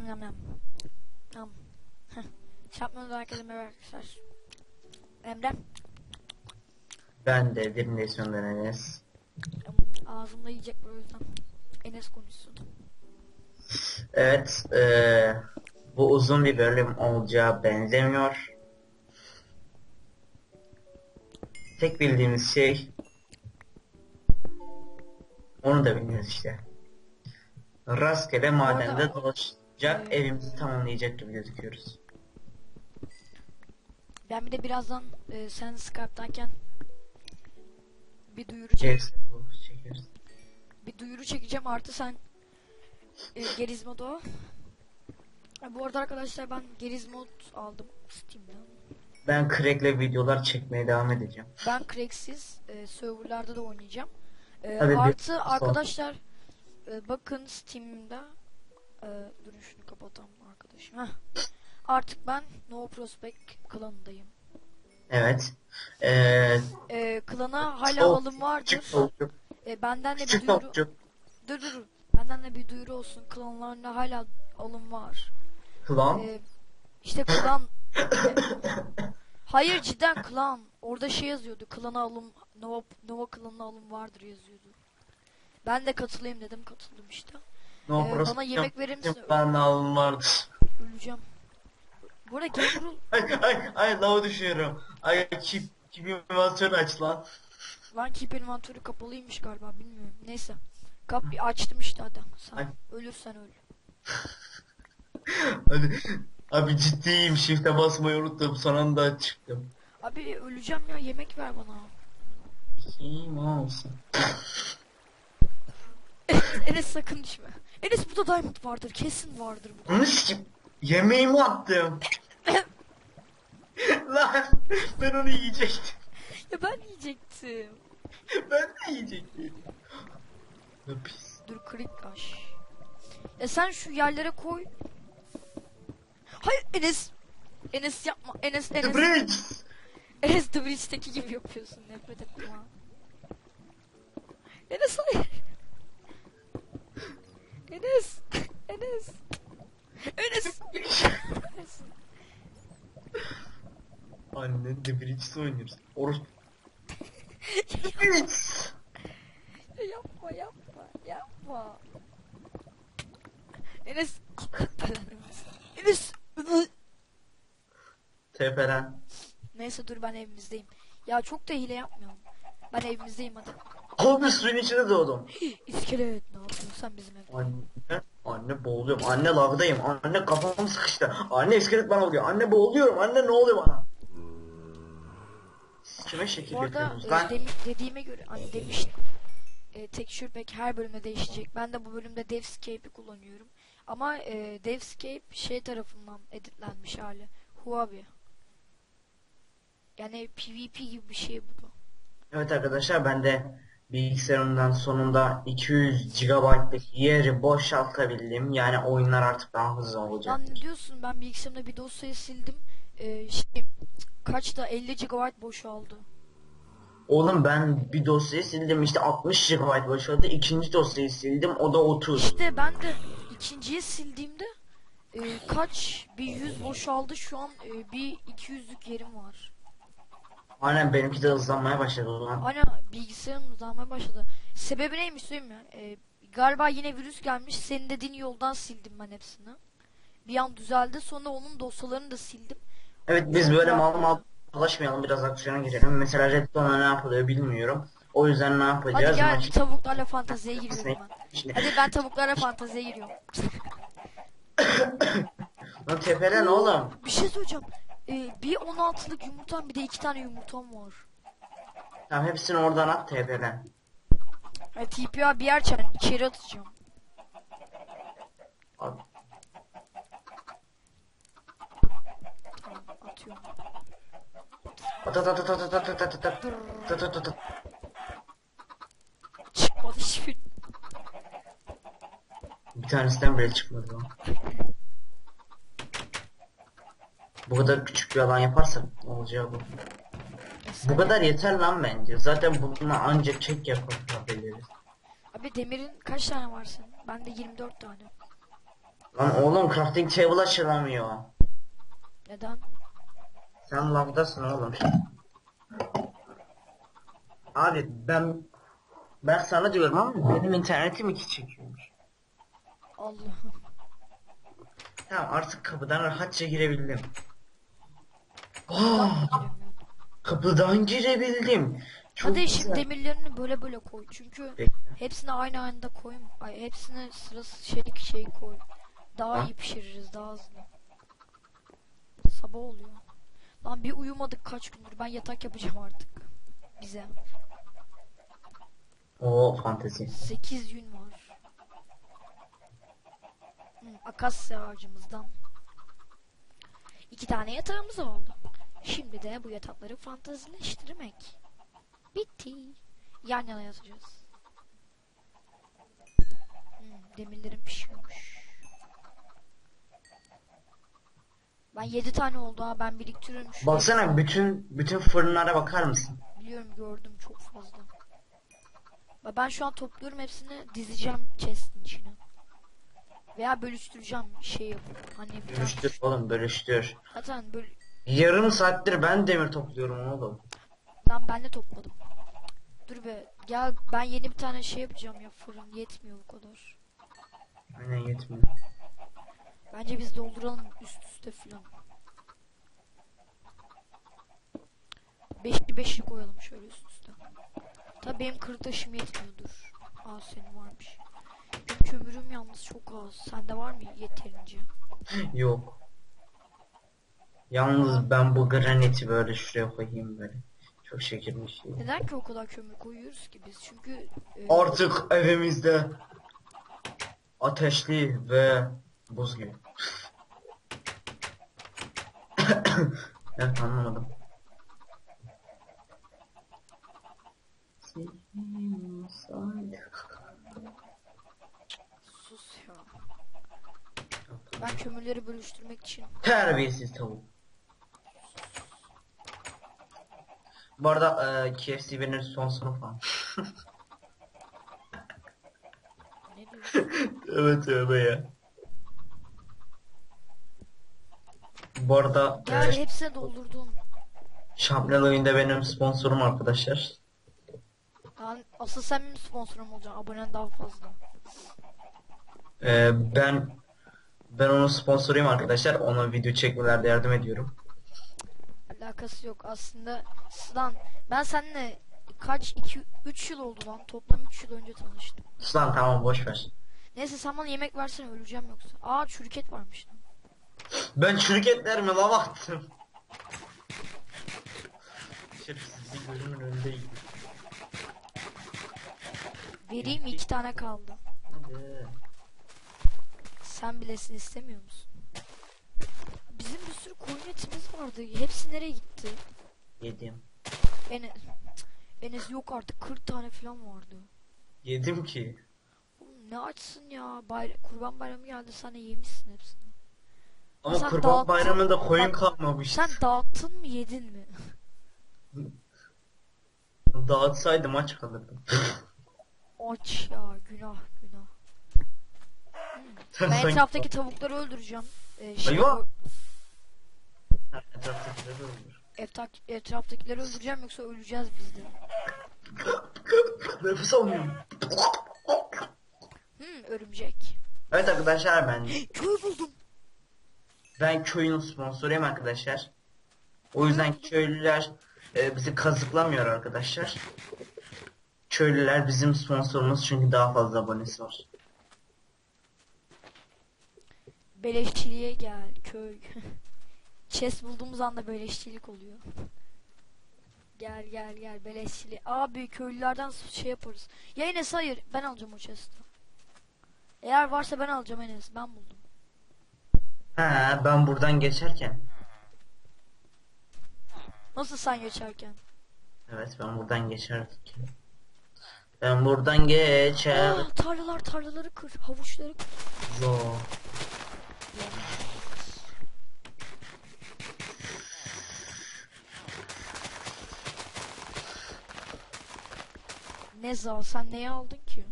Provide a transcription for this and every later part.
Yam yam yam. Yam. Şapmanız herkese merhaba arkadaşlar. Emre. Ben de bir Nesyon'dan Enes. Ağzımda yiyecek o yüzden. Enes konuşsun. Evet, eee, bu uzun bir bölüm olacağı benzemiyor. Tek bildiğimiz şey, onu da bilmiyoruz işte. Rastgele madende arada- Evet. evimizi tamamlayacak gibi gözüküyoruz. Ben bir de birazdan e, sen Skype'dayken bir duyuru çek Çekeriz. çekeriz. bir duyuru çekeceğim artı sen e, Gerizmodo. E, bu arada arkadaşlar ben Gerizmod aldım Steam'den. Ben crack'le videolar çekmeye devam edeceğim. Ben Craig'siz e, serverlarda da oynayacağım. E, Hadi bir- artı arkadaşlar e, bakın Steam'de e, durun şunu kapatalım arkadaşım. Heh. Artık ben No Prospect klanındayım. Evet. Eee E, klana hala tavuk- alım vardır. Küçük tavukçuk. E, benden de bir Küçük duyuru tavukçuk. dur dur dur. Benden de bir duyuru olsun. Klanlarında hala alım var. Klan. E, işte klan Hayır cidden klan. Orada şey yazıyordu. Klana alım Nova Nova klanına alım vardır yazıyordu. Ben de katılayım dedim. Katıldım işte. No Ee, burası bana yemek verir misin? Ben alım vardır. Öleceğim. Bu arada Rule Ay ay ay lava düşüyorum. Ay keep keep inventörü aç lan. Lan keep inventörü kapalıymış galiba bilmiyorum. Neyse. Kap açtım işte hadi. Sen ölürsen öl. Hadi. Abi ciddiyim shift'e basmayı unuttum son anda çıktım. Abi öleceğim ya yemek ver bana. Kim olsun. Enes sakın düşme. Enes burada diamond vardır. Kesin vardır bu. Onu sikip yemeğimi attım. lan ben onu yiyecektim. Ya ben yiyecektim. Ben de yiyecektim. Ne pis. Dur kırık aş. Ya sen şu yerlere koy. Hayır Enes. Enes yapma. Enes The Enes. bridge. Enes The Bridge'deki gibi yapıyorsun. Nefret ettim ha. Enes hayır. Enes. Enes. Enes. Enes. Annen The Bridge'de oynuyoruz. Oruç. The Bridge. yapma yapma yapma. Enes. Allah belanı versin. Enes. Tepelen. Neyse dur ben evimizdeyim. Ya çok da hile yapmıyorum. Ben evimizdeyim hadi. Abi suyun içine doğdum. İskelet sen bizim evde? Anne, anne boğuluyorum. Anne lagdayım. Anne kafam sıkıştı. Anne iskelet bana oluyor. Anne boğuluyorum. Anne ne oluyor bana? Siz kime şekil Bu arada yapıyorsunuz e, demi- dediğime göre hani demiştim. E, texture pack her bölümde değişecek. Ben de bu bölümde Devscape'i kullanıyorum. Ama e, Devscape şey tarafından editlenmiş hali. Huawei. Yani PvP gibi bir şey bu da. Evet arkadaşlar ben de bilgisayarımdan sonunda 200 GB'lık yeri boşaltabildim. Yani oyunlar artık daha hızlı olacak. Lan ne diyorsun ben bilgisayarımda bir dosyayı sildim. E, şey, kaçta 50 GB boşaldı. Oğlum ben bir dosyayı sildim işte 60 GB boşaldı. İkinci dosyayı sildim o da 30. İşte ben de ikinciyi sildiğimde e, kaç bir 100 boşaldı şu an e, bir 200'lük yerim var. Aynen benimki de hızlanmaya başladı lan. Ana bilgisayarım hızlanmaya başladı. Sebebi neymiş söyleyeyim mi? Ee, galiba yine virüs gelmiş. Senin dediğin yoldan sildim ben hepsini. Bir an düzeldi. Sonra onun dosyalarını da sildim. Evet biz böyle mal mal dolaşmayalım biraz aksiyona girelim. Mesela Redstone'a ne yapılıyor bilmiyorum. O yüzden ne Hadi yapacağız? gel Maç- tavuklarla fanteziye giriyorum ben. Hadi ben tavuklarla fanteziye giriyorum. lan tepelen oğlum. Bir şey söyleyeceğim. Ee, bir 16'lık yumurtam bir de iki tane yumurtam var. Tamam hepsini oradan at tepelen. Yani TPA bir yer çağırın. içeri atacağım. Tamam atıyorum. At at at at at at at at at at. Dur. At at at at. Çıkmadı hiçbir. Bir tanesinden bile çıkmadı lan. Bu kadar küçük bir alan yaparsak olacağı bu. Bu kadar yeter lan bence. Zaten bununla ancak kek yapabiliriz. Abi demirin kaç tane var senin? Bende 24 tane. Lan oğlum crafting table açılamıyor. Neden? Sen lavdasın oğlum. Abi ben ben sana diyorum ama benim internetim iki çekiyormuş. Allah'ım. Tamam artık kapıdan rahatça girebildim. Giremiyordum. kapıdan girebildim. Çok Hadi şimdi güzel. demirlerini böyle böyle koy. Çünkü Bekle. hepsini aynı anda koyma. Ay hepsini sırası şey şey koy. Daha Ha? iyi pişiririz daha hızlı. Sabah oluyor. Lan bir uyumadık kaç gündür. Ben yatak yapacağım artık. Bize. Oo fantezi. 8 yün var. Hı, akasya ağacımızdan. İki tane yatağımız oldu. Şimdi de bu yatakları fantazileştirmek. Bitti. Yan yana yatacağız. Hmm, demirlerim pişiyormuş. Ben 7 tane oldu ha ben biriktiriyorum şu Baksana bütün bütün fırınlara bakar mısın? Biliyorum gördüm çok fazla. Ben şu an topluyorum hepsini dizeceğim chest'in içine. Veya bölüştüreceğim şey yapıp hani Bölüştür oğlum bölüştür. Zaten böyle Yarım saattir ben demir topluyorum oğlum. lan ben de topladım. Dur be gel ben yeni bir tane şey yapacağım ya fırın yetmiyor bu kadar. Aynen yetmiyor. Bence biz dolduralım üst üste filan. Beşli beşli koyalım şöyle üst üste. Tabii benim kırık taşım yetmiyordur. Aa senin varmış. Benim kömürüm yalnız çok az. Sende var mı yeterince? Yok. Yalnız ben bu graniti böyle şuraya koyayım böyle. Çok şeker bir şey. Neden ki o kadar kömür koyuyoruz ki biz? Çünkü e, Artık evimizde ateşli ve buz gibi. evet anlamadım. sus ya. Ben kömürleri bölüştürmek için Terbiyesiz tavuk. Bu arada e, KFC benim son sınıf falan. ne diyorsun? evet tövbe ya. Bu arada Gel e, hepsine doldurdum. Şampiyon oyunda benim sponsorum arkadaşlar. Yani asıl sen benim sponsorum olacaksın. Abonen daha fazla. E, ben ben onun sponsoruyum arkadaşlar. Ona video çekmelerde yardım ediyorum. Alakası yok aslında. Lan ben seninle kaç 2 3 yıl oldu lan. Toplam 3 yıl önce tanıştım. Lan tamam boş ver. Neyse sen bana yemek versene öleceğim yoksa. Aa çürüket varmış lan. Ben çürük etlerimi lava attım. Şerefsiz bir gözümün önündeydi. Vereyim iki tane kaldı. Hadi. Sen bilesin istemiyor musun? Sürü koyun etimiz vardı. Hepsi nereye gitti? Yedim. Enes, Enes yok artık 40 tane falan vardı. Yedim ki. Oğlum ne açsın ya? Bayra Kurban bayramı geldi de yemişsin hepsini. Ama Sen kurban dağıttın. bayramında koyun kalmamış. Sen dağıttın mı yedin mi? Dağıtsaydım aç kalırdım. Aç ya günah günah. Ben etraftaki tavukları öldüreceğim. Ee, şey, Etraftakileri öldür. etraf, etraftakileri öldüreceğim yoksa öleceğiz biz de. Nefes alamıyorum. Hmm örümcek. Evet arkadaşlar ben Köy buldum. ben köyün sponsoruyum arkadaşlar. O yüzden köylüler e, bizi kazıklamıyor arkadaşlar. Köylüler bizim sponsorumuz çünkü daha fazla abonesi var. Beleşçiliğe gel köy. Chest bulduğumuz anda beleşçilik oluyor. Gel gel gel beleşçilik. Abi köylülerden şey yaparız. Ya Enes hayır ben alacağım o chest'i. Eğer varsa ben alacağım Enes ben buldum. Ha ben buradan geçerken. Nasıl sen geçerken? Evet ben buradan geçerken. Ben buradan geçer. Aa, tarlalar tarlaları kır havuçları kır. Yo. Ne za sen neyi aldın ki?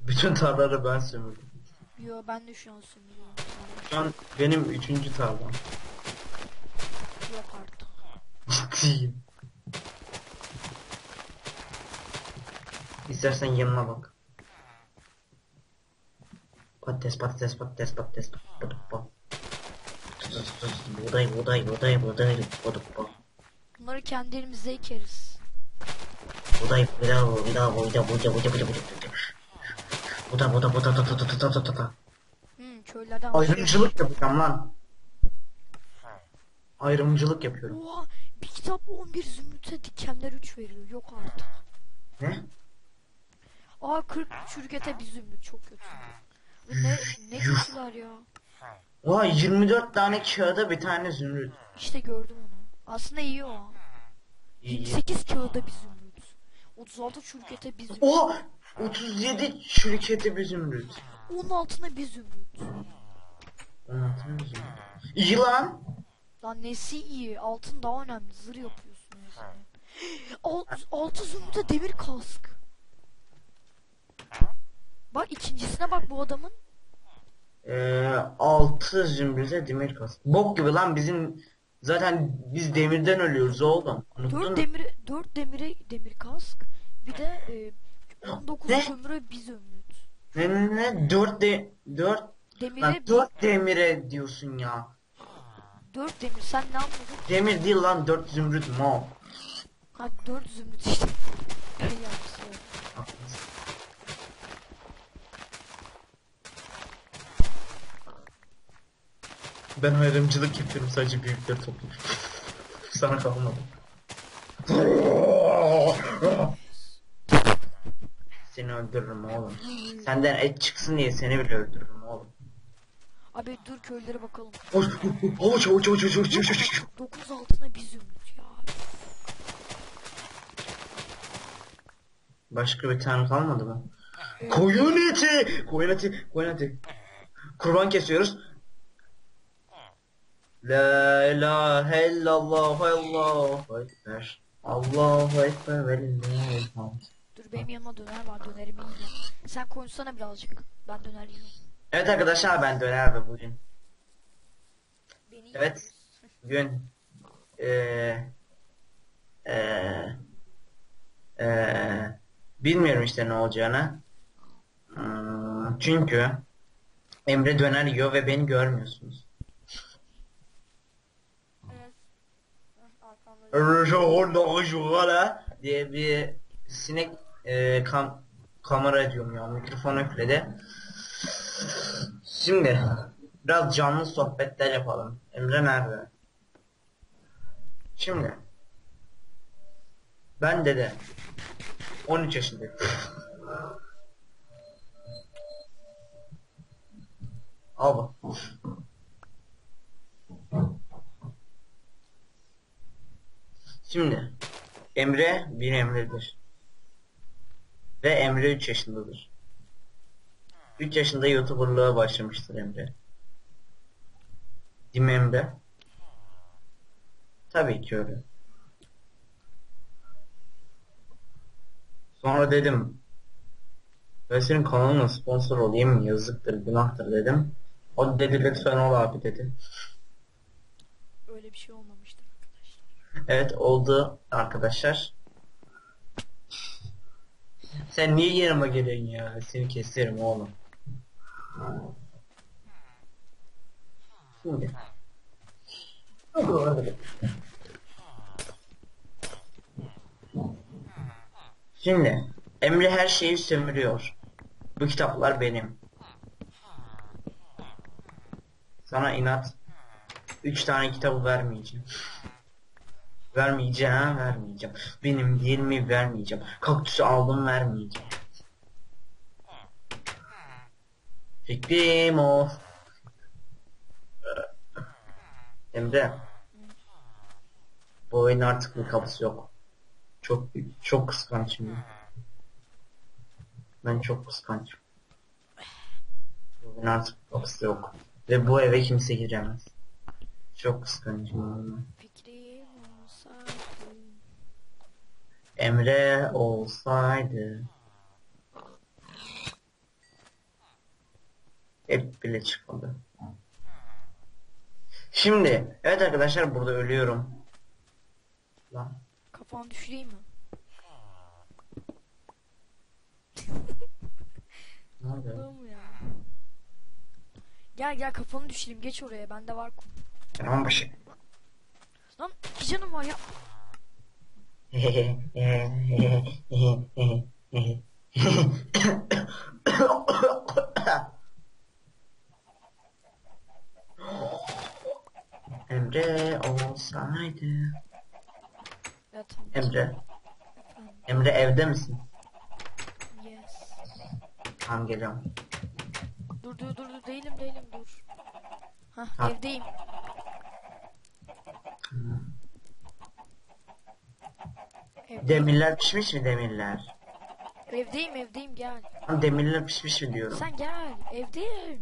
Bütün tarlaları ben sömürdüm. Yo ben de şu an sömürüyorum. Şu an benim üçüncü tarlam. Yok artık. Ciddiyim. İstersen yanına bak. Patates patates patates patates patates Buğday buğday buğday buğday buğday Bunları kendi elimizde ekeriz buday buda buda buda buda buda buda buda Buda buda buda buda buda buda buda buda Hmm köylerde Ayrımcılık yapacağım lan Ayrımcılık yapıyorum Oha bir kitap 11 zümrüte dikenler 3 veriyor yok artık Ne? Aa 40 çürgete bir zümrüt çok kötü Ne ne kötüler ya Oha 24 tane kağıda bir tane zümrüt İşte gördüm onu aslında iyi o İyi. 8 kağıda bir zümrüt 36 çürükete zümrüt. Oha 37 şirketi bir zümrüt. Onun altına bir zümrüt. 16 bir zümrüt. İyi lan. Lan nesi iyi? Altın daha önemli. Zır yapıyorsun. Alt, altı zümrüte demir kask. Bak ikincisine bak bu adamın. Ee, 6 zümrüte demir kas. Bok gibi lan bizim zaten biz demirden ölüyoruz oğlum. Unuttun 4 mu? demir 4 demire demir kask. Bir de e, 19 Ne? kömüre bir zümrüt. Ne ne ne 4 de 4 Demire lan 4 demire diyorsun ya. 4 demir. Sen ne anladın? Demir değil lan 4 zümrüt mal. Ha 4 zümrüt işte. Şey yapsın. Ben ayrımcılık yapıyorum sadece büyükleri topluyorum. Sana kalmadı. Seni öldürürüm oğlum. Senden et çıksın diye seni bile öldürürüm oğlum. Abi dur köylere bakalım. Hoş hoş hoş hoş hoş hoş hoş. 9 altına bir zümrüt ya. Başka bir tane kalmadı mı? Koyun eti! Koyun eti, koyun eti. Kurban kesiyoruz. La ilahe illallah Allahu ekber. Allahu ekber ve lillahi'l hamd. Dur benim yanıma döner var dönerimi yiyeceğim. Sen konuşsana birazcık. Ben döner. Evet arkadaşlar ben Döner ve bugün. Beni Evet. Bugün eee eee eee bilmiyorum işte ne olacağını. Hmm, çünkü Emre döner yiyor ve beni görmüyorsunuz. Evet. Rjogala diye bir sinek e, kam kamera diyorum ya mikrofon üfledi. Şimdi biraz canlı sohbetler yapalım. Emre nerede? Şimdi ben dede 13 yaşındayım. Al bak. Şimdi Emre bir Emre'dir. Ve Emre 3 yaşındadır. 3 yaşında YouTuber'lığa başlamıştır Emre. Değil mi Emre? Tabii ki öyle. Sonra dedim ben senin kanalına sponsor olayım? Yazıktır, günahtır dedim. O dedi lütfen ol abi dedi. Öyle bir şey arkadaşlar. Evet oldu arkadaşlar. Sen niye yanıma geliyorsun ya? Seni keserim oğlum. Şimdi. Şimdi Emre her şeyi sömürüyor. Bu kitaplar benim. Sana inat. Üç tane kitabı vermeyeceğim. Vermeyeceğim, vermeyeceğim. Benim değil mi vermeyeceğim. Kaktüsü aldım vermeyeceğim. Fikrim o. Emre. Bu oyun artık bir kapısı yok. Çok çok kıskançım. Ben çok kıskançım. Bu oyun artık kapısı yok. Ve bu eve kimse giremez. Çok kıskançım. Fikrim olsaydı. Emre olsaydı. Hep bile çıkmadı. Şimdi evet arkadaşlar burada ölüyorum. Lan. Kafanı düşüreyim mi? Ne oluyor? Allah'ım ya. Gel gel kafanı düşüreyim geç oraya bende var kum. Tamam başı. Lan iki canım var ya. Emre olsaydı. Ya tamam. Emre. Efendim. Emre evde misin? Yes. Tamam geliyorum. Dur dur dur dur değilim değilim dur. Hah Ha. evdeyim. Evdeyim. Demirler pişmiş mi demirler? evdeyim evdeyim gel. Lan demirler pişmiş mi diyorum. Sen gel evdeyim.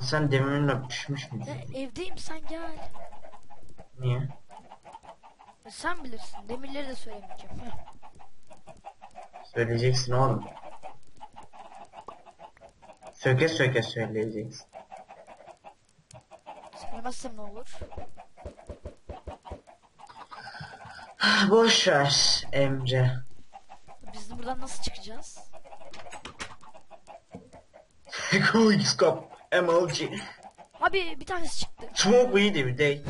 Sen demirler pişmiş mi diyorsun? evdeyim sen gel. Niye? Sen bilirsin demirleri de söylemeyeceğim. Söyleyeceksin oğlum. Söke söke söyleyeceksin. Söylemezsem ne olur? Boş ver Emre. Biz buradan nasıl çıkacağız? Quick scope emoji. Abi bir tanesi çıktı. Smoke weed every day.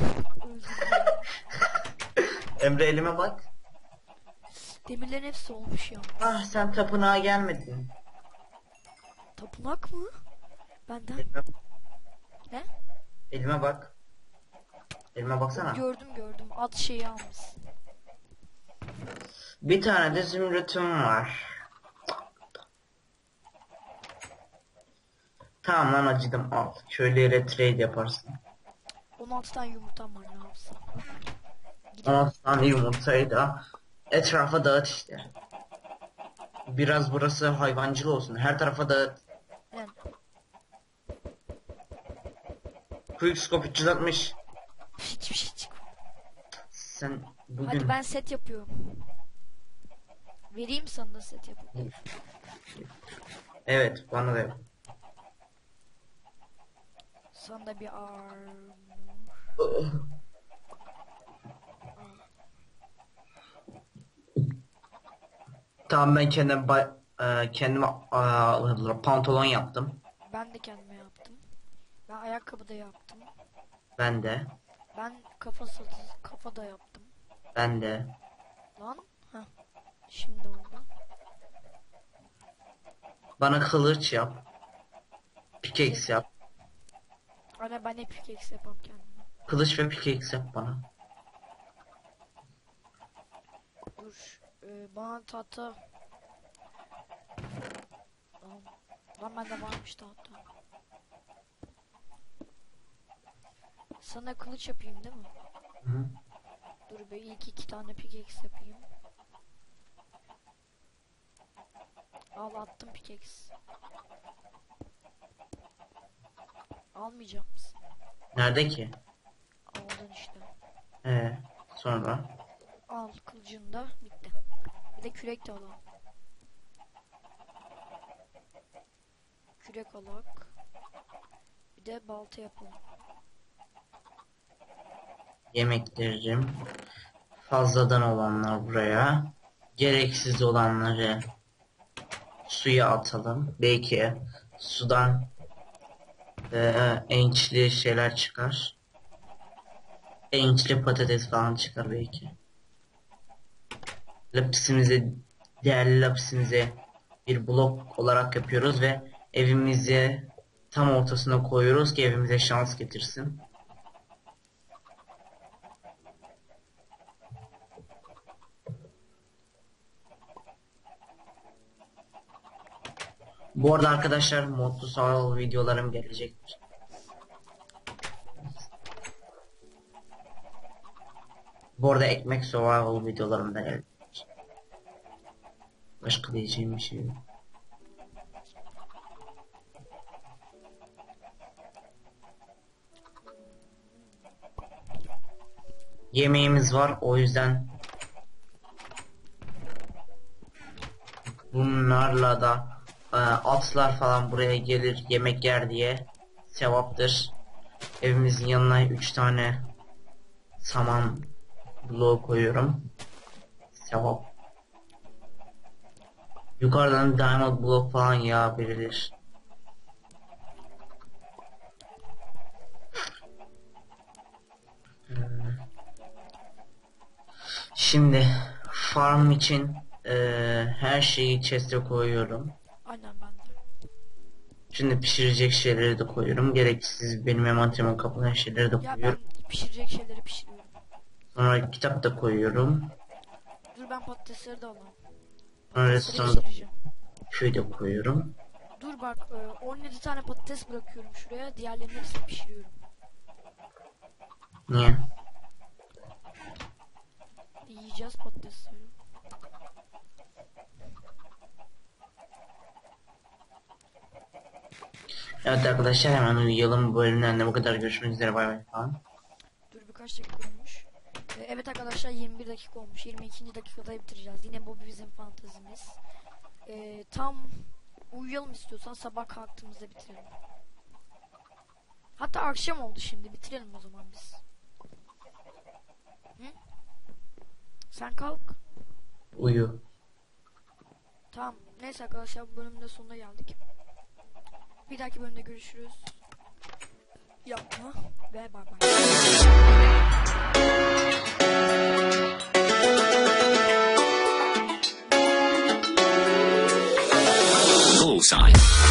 Emre elime bak. Demirlerin hepsi olmuş ya. Ah sen tapınağa gelmedin. Tapınak mı? Benden Elime, ne? elime bak. Elime baksana. Gördüm gördüm. At şeyi almışsın. Bir tane de zümrütüm var. Tamam lan acıdım al. Köylere trade yaparsın. 16 tane yumurtam var ne yapsam? 16 tane yumurtayı da etrafa dağıt işte. Biraz burası hayvancıl olsun. Her tarafa dağıt. Yani, Quickscope 360. hiçbir şey çıkmıyor. Sen bugün Hadi ben set yapıyorum. Vereyim sana da set yapıp. Evet bana da yap. Sana da bir armor. Tamam ben kendim ba- e, kendime aa, pantolon yaptım. Ben de kendime yaptım. Ben ayakkabı da yaptım. Ben de. Ben kafa satı kafa da yaptım. Ben de. Lan. Heh. Şimdi oldu. Bana kılıç yap. Pickaxe yap. Anne ben hep pickaxe yapam kendime. Kılıç ve pickaxe yap bana. Dur. Ee, bana tahta. Lan, lan bende varmış tahta. Sana kılıç yapayım değil mi? Hı. Dur be ilk iki tane pickaxe yapayım. Al attım pickaxe. Almayacak mısın? Nerede ki? Aldın işte. Ee, sonra. Al kılıcını da bitti. Bir de kürek de alalım. Kürek alak. Bir de balta yapalım. Yemeklerim. Fazladan olanlar buraya. Gereksiz olanları suya atalım. Belki sudan eee ençli şeyler çıkar. Ençli patates falan çıkar belki. Lapisimizi, değerli lapisimizi bir blok olarak yapıyoruz ve evimizi tam ortasına koyuyoruz ki evimize şans getirsin. Bu arada arkadaşlar modlu survival videolarım gelecektir. Bu arada ekmek survival videolarım da gelecek. Başka diyeceğim bir şey yok. Yemeğimiz var o yüzden bunlarla da atlar falan buraya gelir yemek yer diye sevaptır. Evimizin yanına 3 tane saman bloğu koyuyorum. Sevap. Yukarıdan diamond blok falan yağ verilir. Hmm. Şimdi farm için eee, her şeyi chest'e koyuyorum. Şimdi pişirecek şeyleri de koyuyorum. Gereksiz benim envanterimin kaplanan şeyleri de Ya ben koyuyorum. pişirecek şeyleri pişiriyorum. Sonra kitap da koyuyorum. Dur ben patatesleri de alayım. Sonra Patatesleri pişireceğim. köy de koyuyorum. Dur bak e, 17 tane patates bırakıyorum şuraya. Diğerlerini hepsini pişiriyorum. Niye? Yiyeceğiz patatesleri. Evet arkadaşlar hemen uyuyalım. Bu bölümden de bu kadar. Görüşmek üzere. Bay bay falan. Dur birkaç dakika olmuş. E, evet arkadaşlar 21 dakika olmuş. 22. dakikada bitireceğiz. Yine bu bizim fantazimiz. E, tam uyuyalım istiyorsan sabah kalktığımızda bitirelim. Hatta akşam oldu şimdi. Bitirelim o zaman biz. Hı? Sen kalk. Uyu. Tamam. Neyse arkadaşlar bu bölümün de sonuna geldik. Bir dahaki bölümde görüşürüz. Yapma ve bay bay. Bullseye.